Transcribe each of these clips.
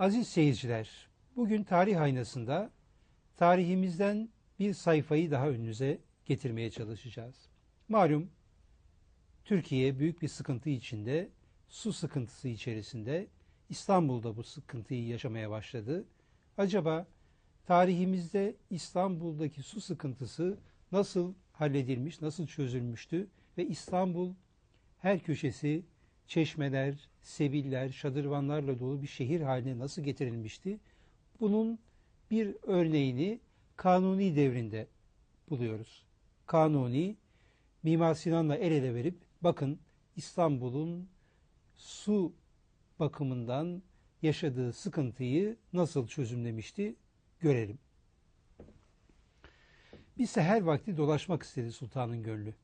Aziz seyirciler, bugün tarih aynasında tarihimizden bir sayfayı daha önünüze getirmeye çalışacağız. Malum Türkiye büyük bir sıkıntı içinde, su sıkıntısı içerisinde. İstanbul'da bu sıkıntıyı yaşamaya başladı. Acaba tarihimizde İstanbul'daki su sıkıntısı nasıl halledilmiş, nasıl çözülmüştü ve İstanbul her köşesi çeşmeler, sebiller, şadırvanlarla dolu bir şehir haline nasıl getirilmişti? Bunun bir örneğini Kanuni devrinde buluyoruz. Kanuni, Mimar Sinan'la el ele verip bakın İstanbul'un su bakımından yaşadığı sıkıntıyı nasıl çözümlemişti görelim. Bir seher vakti dolaşmak istedi sultanın gönlü.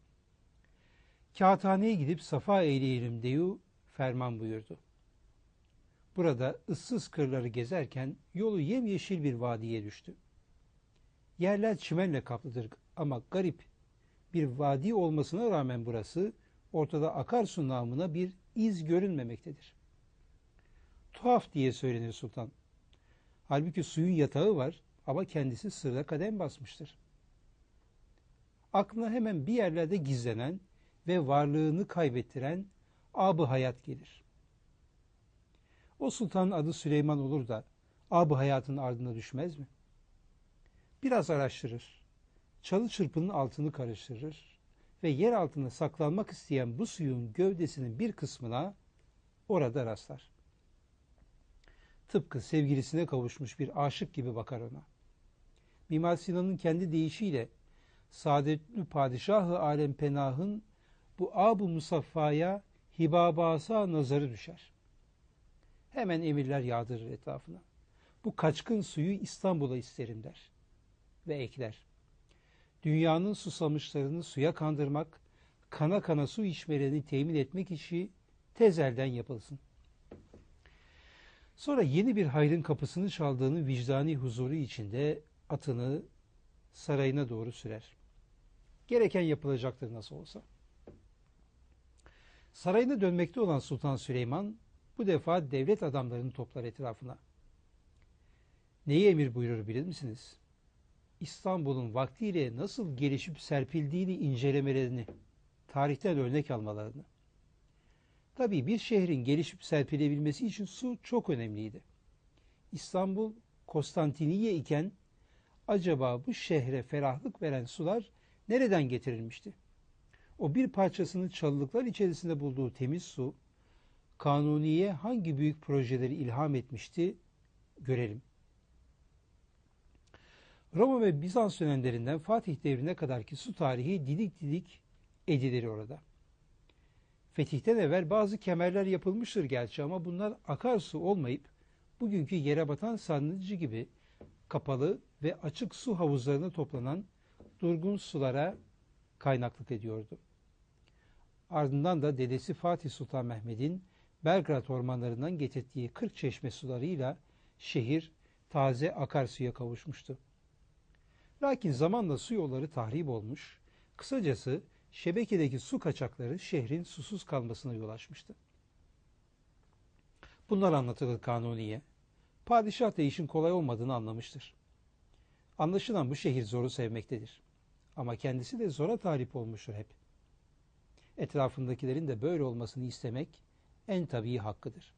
Kağıthaneye gidip safa eyleyelim deyu ferman buyurdu. Burada ıssız kırları gezerken yolu yemyeşil bir vadiye düştü. Yerler çimenle kaplıdır ama garip bir vadi olmasına rağmen burası ortada akarsu namına bir iz görünmemektedir. Tuhaf diye söylenir sultan. Halbuki suyun yatağı var ama kendisi sırra kadem basmıştır. Aklına hemen bir yerlerde gizlenen ve varlığını kaybettiren abı hayat gelir. O sultanın adı Süleyman olur da abı hayatın ardına düşmez mi? Biraz araştırır, çalı çırpının altını karıştırır ve yer altında saklanmak isteyen bu suyun gövdesinin bir kısmına orada rastlar. Tıpkı sevgilisine kavuşmuş bir aşık gibi bakar ona. Mimar Sinan'ın kendi deyişiyle saadetli padişahı alem penahın bu ab-ı musaffaya hibabasa nazarı düşer. Hemen emirler yağdırır etrafına. Bu kaçkın suyu İstanbul'a isterim der. Ve ekler. Dünyanın susamışlarını suya kandırmak, kana kana su içmelerini temin etmek işi tezelden yapılsın. Sonra yeni bir hayrın kapısını çaldığını vicdani huzuru içinde atını sarayına doğru sürer. Gereken yapılacaktır nasıl olsa. Sarayına dönmekte olan Sultan Süleyman bu defa devlet adamlarını toplar etrafına. Neyi emir buyurur bilir misiniz? İstanbul'un vaktiyle nasıl gelişip serpildiğini incelemelerini, tarihten örnek almalarını. Tabii bir şehrin gelişip serpilebilmesi için su çok önemliydi. İstanbul Konstantiniye iken acaba bu şehre ferahlık veren sular nereden getirilmişti? O bir parçasını çalılıklar içerisinde bulduğu temiz su, Kanuni'ye hangi büyük projeleri ilham etmişti görelim. Roma ve Bizans dönemlerinden Fatih devrine kadarki su tarihi didik didik edilir orada. Fetihten evvel bazı kemerler yapılmıştır gerçi ama bunlar akarsu olmayıp bugünkü yere batan sarnıcı gibi kapalı ve açık su havuzlarına toplanan durgun sulara kaynaklık ediyordu. Ardından da dedesi Fatih Sultan Mehmet'in Belgrad ormanlarından getirdiği 40 çeşme sularıyla şehir taze akarsuya kavuşmuştu. Lakin zamanla su yolları tahrip olmuş, kısacası şebekedeki su kaçakları şehrin susuz kalmasına yol açmıştı. Bunlar anlatılır Kanuni'ye. Padişah da işin kolay olmadığını anlamıştır. Anlaşılan bu şehir zoru sevmektedir. Ama kendisi de zora talip olmuştur hep. Etrafındakilerin de böyle olmasını istemek en tabii hakkıdır.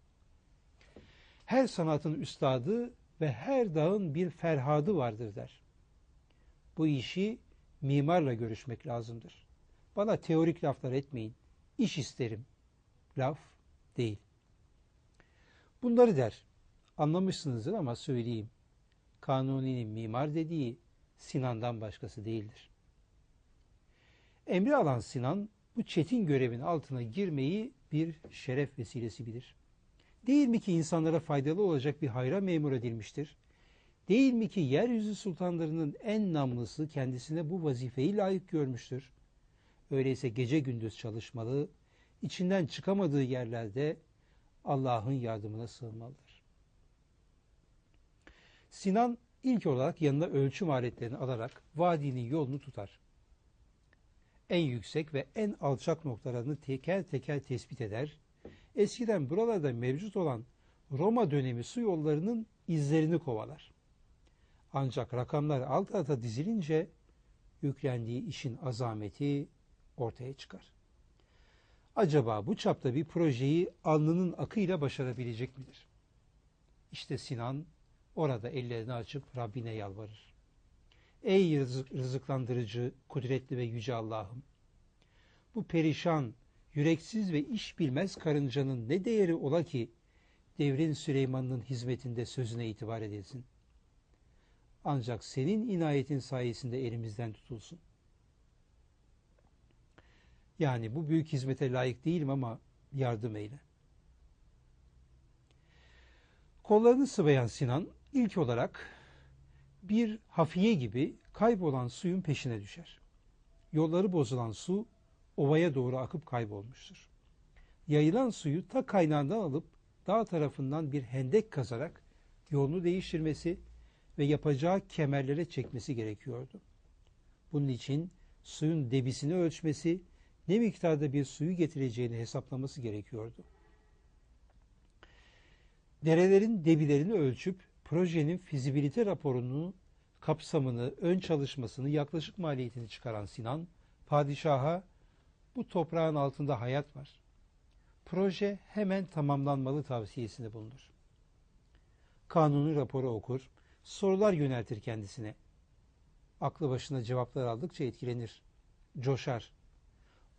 Her sanatın üstadı ve her dağın bir ferhadı vardır der. Bu işi mimarla görüşmek lazımdır. Bana teorik laflar etmeyin. İş isterim. Laf değil. Bunları der. Anlamışsınızdır ama söyleyeyim. Kanuni'nin mimar dediği Sinan'dan başkası değildir. Emri alan Sinan bu çetin görevin altına girmeyi bir şeref vesilesi bilir. Değil mi ki insanlara faydalı olacak bir hayra memur edilmiştir? Değil mi ki yeryüzü sultanlarının en namlısı kendisine bu vazifeyi layık görmüştür. Öyleyse gece gündüz çalışmalı, içinden çıkamadığı yerlerde Allah'ın yardımına sığınmalıdır. Sinan ilk olarak yanına ölçüm aletlerini alarak vadinin yolunu tutar. En yüksek ve en alçak noktalarını teker teker tespit eder. Eskiden buralarda mevcut olan Roma dönemi su yollarının izlerini kovalar. Ancak rakamlar alt alta dizilince yüklendiği işin azameti ortaya çıkar. Acaba bu çapta bir projeyi alnının akıyla başarabilecek midir? İşte Sinan orada ellerini açıp Rabbine yalvarır. Ey rızık, rızıklandırıcı, kudretli ve yüce Allah'ım! Bu perişan, yüreksiz ve iş bilmez karıncanın ne değeri ola ki devrin Süleyman'ın hizmetinde sözüne itibar edilsin. Ancak senin inayetin sayesinde elimizden tutulsun. Yani bu büyük hizmete layık değilim ama yardım eyle. Kollarını sıvayan Sinan ilk olarak bir hafiye gibi kaybolan suyun peşine düşer. Yolları bozulan su ovaya doğru akıp kaybolmuştur. Yayılan suyu ta kaynağından alıp dağ tarafından bir hendek kazarak yolunu değiştirmesi ve yapacağı kemerlere çekmesi gerekiyordu. Bunun için suyun debisini ölçmesi, ne miktarda bir suyu getireceğini hesaplaması gerekiyordu. Derelerin debilerini ölçüp projenin fizibilite raporunu, kapsamını, ön çalışmasını, yaklaşık maliyetini çıkaran Sinan, padişaha bu toprağın altında hayat var. Proje hemen tamamlanmalı tavsiyesinde bulunur. Kanuni raporu okur, sorular yöneltir kendisine. Aklı başına cevaplar aldıkça etkilenir, coşar.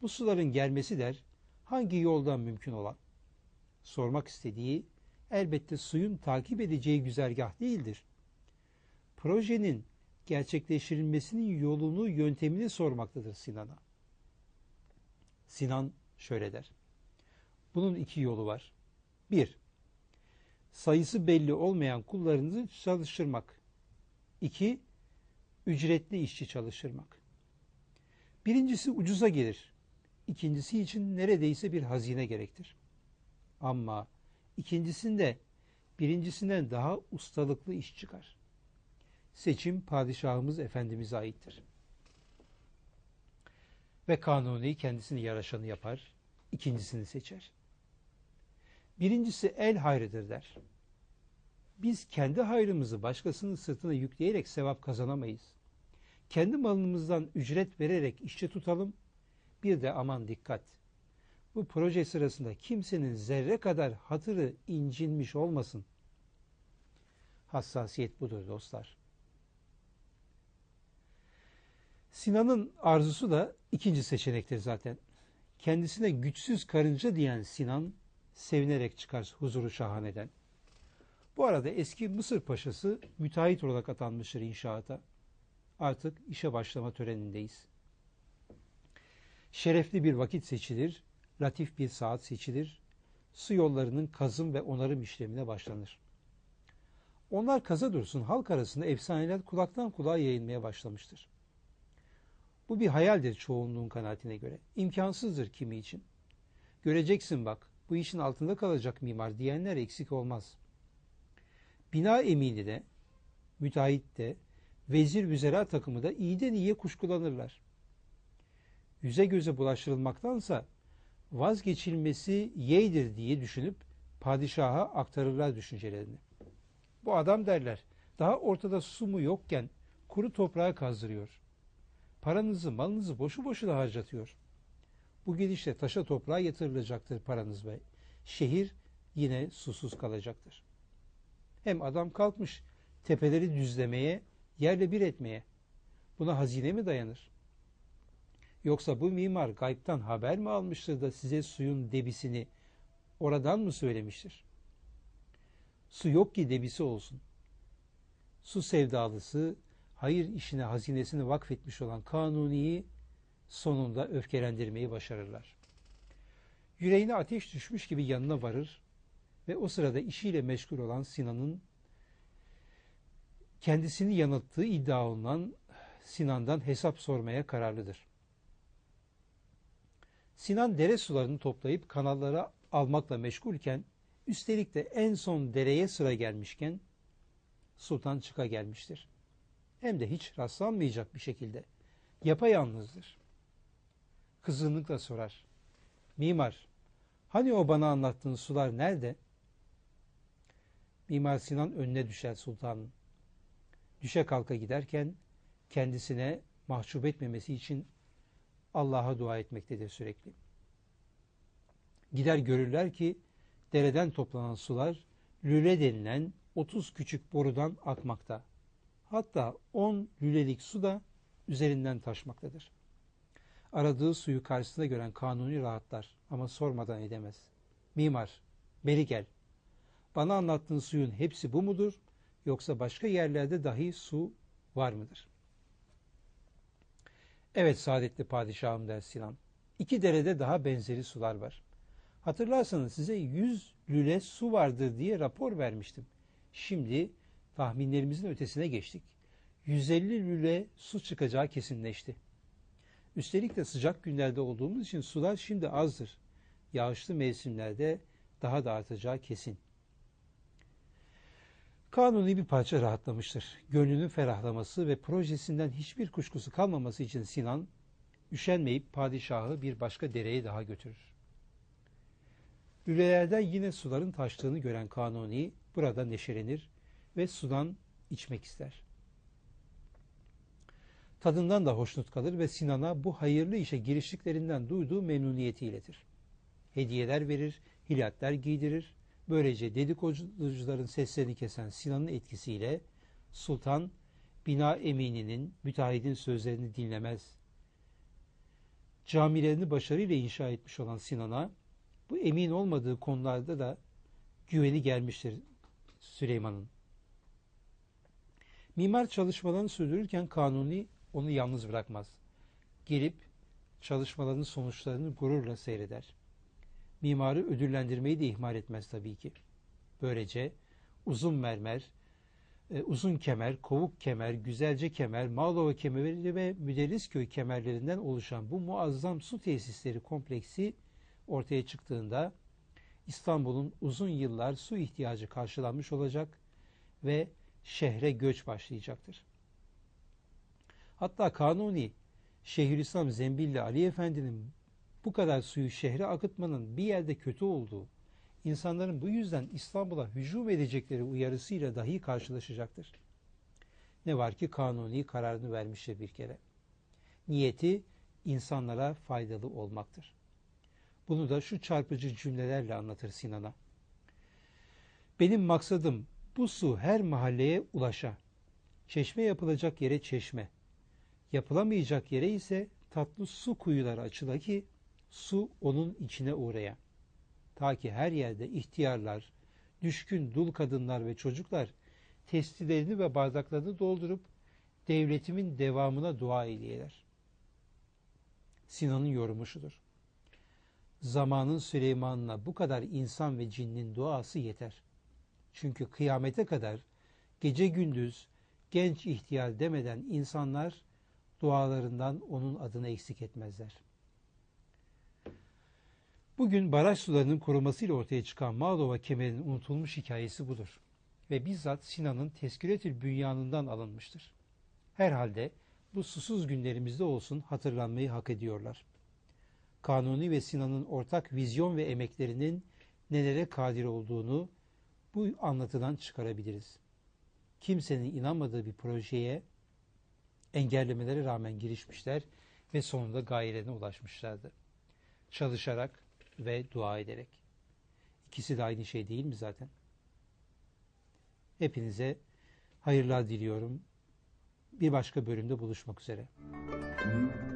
Bu suların gelmesi der, hangi yoldan mümkün olan? Sormak istediği elbette suyun takip edeceği güzergah değildir. Projenin gerçekleştirilmesinin yolunu, yöntemini sormaktadır Sinan'a. Sinan şöyle der. Bunun iki yolu var. Bir, sayısı belli olmayan kullarınızı çalıştırmak. İki, ücretli işçi çalıştırmak. Birincisi ucuza gelir. İkincisi için neredeyse bir hazine gerektir. Ama ikincisinde birincisinden daha ustalıklı iş çıkar. Seçim padişahımız Efendimiz'e aittir. Ve kanuni kendisini yaraşanı yapar, ikincisini seçer. Birincisi el hayrıdır der. Biz kendi hayrımızı başkasının sırtına yükleyerek sevap kazanamayız. Kendi malımızdan ücret vererek işçi tutalım. Bir de aman dikkat. Bu proje sırasında kimsenin zerre kadar hatırı incinmiş olmasın. Hassasiyet budur dostlar. Sinan'ın arzusu da ikinci seçenektir zaten. Kendisine güçsüz karınca diyen Sinan sevinerek çıkar huzuru şahaneden. Bu arada eski Mısır paşası müteahhit olarak atanmıştır inşaata. Artık işe başlama törenindeyiz. Şerefli bir vakit seçilir, latif bir saat seçilir, su yollarının kazım ve onarım işlemine başlanır. Onlar kaza dursun halk arasında efsaneler kulaktan kulağa yayılmaya başlamıştır. Bu bir hayaldir çoğunluğun kanaatine göre. İmkansızdır kimi için. Göreceksin bak, bu işin altında kalacak mimar diyenler eksik olmaz. Bina emini de, müteahhit de, vezir vüzera takımı da iyiden iyiye kuşkulanırlar. Yüze göze bulaştırılmaktansa vazgeçilmesi yeğdir diye düşünüp padişaha aktarırlar düşüncelerini. Bu adam derler, daha ortada su mu yokken kuru toprağa kazdırıyor. Paranızı, malınızı boşu boşuna harcatıyor. Bu gidişle taşa toprağa yatırılacaktır paranız ve şehir yine susuz kalacaktır. Hem adam kalkmış tepeleri düzlemeye, yerle bir etmeye. Buna hazine mi dayanır? Yoksa bu mimar gaybtan haber mi almıştır da size suyun debisini oradan mı söylemiştir? Su yok ki debisi olsun. Su sevdalısı, hayır işine hazinesini vakfetmiş olan Kanuni'yi sonunda öfkelendirmeyi başarırlar. Yüreğine ateş düşmüş gibi yanına varır ve o sırada işiyle meşgul olan Sinan'ın kendisini yanılttığı iddia olunan Sinan'dan hesap sormaya kararlıdır. Sinan dere sularını toplayıp kanallara almakla meşgulken üstelik de en son dereye sıra gelmişken sultan çıka gelmiştir. Hem de hiç rastlanmayacak bir şekilde. Yapayalnızdır. Kızgınlıkla sorar. Mimar, hani o bana anlattığın sular nerede? Mimar Sinan önüne düşer sultanın. Düşe kalka giderken kendisine mahcup etmemesi için Allah'a dua etmektedir sürekli. Gider görürler ki dereden toplanan sular lüle denilen 30 küçük borudan akmakta. Hatta 10 lülelik su da üzerinden taşmaktadır. Aradığı suyu karşısında gören kanuni rahatlar ama sormadan edemez. Mimar, beri gel. Bana anlattığın suyun hepsi bu mudur yoksa başka yerlerde dahi su var mıdır? Evet saadetli padişahım der Sinan. İki derede daha benzeri sular var. Hatırlarsanız size yüz lüle su vardır diye rapor vermiştim. Şimdi tahminlerimizin ötesine geçtik. 150 lüle su çıkacağı kesinleşti. Üstelik de sıcak günlerde olduğumuz için sular şimdi azdır. Yağışlı mevsimlerde daha da artacağı kesin. Kanuni bir parça rahatlamıştır. Gönlünün ferahlaması ve projesinden hiçbir kuşkusu kalmaması için Sinan, üşenmeyip padişahı bir başka dereye daha götürür. Lülelerden yine suların taştığını gören Kanuni burada neşelenir ve sudan içmek ister. Tadından da hoşnut kalır ve Sinan'a bu hayırlı işe giriştiklerinden duyduğu memnuniyeti iletir. Hediyeler verir, hilatler giydirir. Böylece dedikoducuların seslerini kesen Sinan'ın etkisiyle Sultan bina emininin, müteahhidin sözlerini dinlemez. Camilerini başarıyla inşa etmiş olan Sinan'a bu emin olmadığı konularda da güveni gelmiştir Süleyman'ın. Mimar çalışmalarını sürdürürken Kanuni onu yalnız bırakmaz. Gelip çalışmalarının sonuçlarını gururla seyreder. Mimarı ödüllendirmeyi de ihmal etmez tabii ki. Böylece uzun mermer, e, uzun kemer, kovuk kemer, güzelce kemer, Mağlova kemeri ve Müderrisköy kemerlerinden oluşan bu muazzam su tesisleri kompleksi ortaya çıktığında İstanbul'un uzun yıllar su ihtiyacı karşılanmış olacak ve şehre göç başlayacaktır. Hatta Kanuni Şeyhülislam Zembilli Ali Efendi'nin bu kadar suyu şehre akıtmanın bir yerde kötü olduğu, insanların bu yüzden İstanbul'a hücum edecekleri uyarısıyla dahi karşılaşacaktır. Ne var ki Kanuni kararını vermiştir bir kere. Niyeti insanlara faydalı olmaktır. Bunu da şu çarpıcı cümlelerle anlatır Sinan'a. Benim maksadım bu su her mahalleye ulaşa. Çeşme yapılacak yere çeşme. Yapılamayacak yere ise tatlı su kuyuları açıla ki su onun içine uğraya. Ta ki her yerde ihtiyarlar, düşkün dul kadınlar ve çocuklar testilerini ve bardaklarını doldurup devletimin devamına dua ediyorlar. Sinan'ın yorumu şudur. Zamanın Süleyman'ına bu kadar insan ve cinnin duası yeter. Çünkü kıyamete kadar gece gündüz genç ihtiyar demeden insanlar dualarından onun adını eksik etmezler. Bugün baraj sularının korumasıyla ortaya çıkan Mağdova kemerinin unutulmuş hikayesi budur. Ve bizzat Sinan'ın Tezkiretül Bünyanından alınmıştır. Herhalde bu susuz günlerimizde olsun hatırlanmayı hak ediyorlar. Kanuni ve Sinan'ın ortak vizyon ve emeklerinin nelere kadir olduğunu bu anlatıdan çıkarabiliriz. Kimsenin inanmadığı bir projeye engellemelere rağmen girişmişler ve sonunda gayelerine ulaşmışlardı. Çalışarak ve dua ederek. İkisi de aynı şey değil mi zaten? Hepinize hayırlar diliyorum. Bir başka bölümde buluşmak üzere. Müzik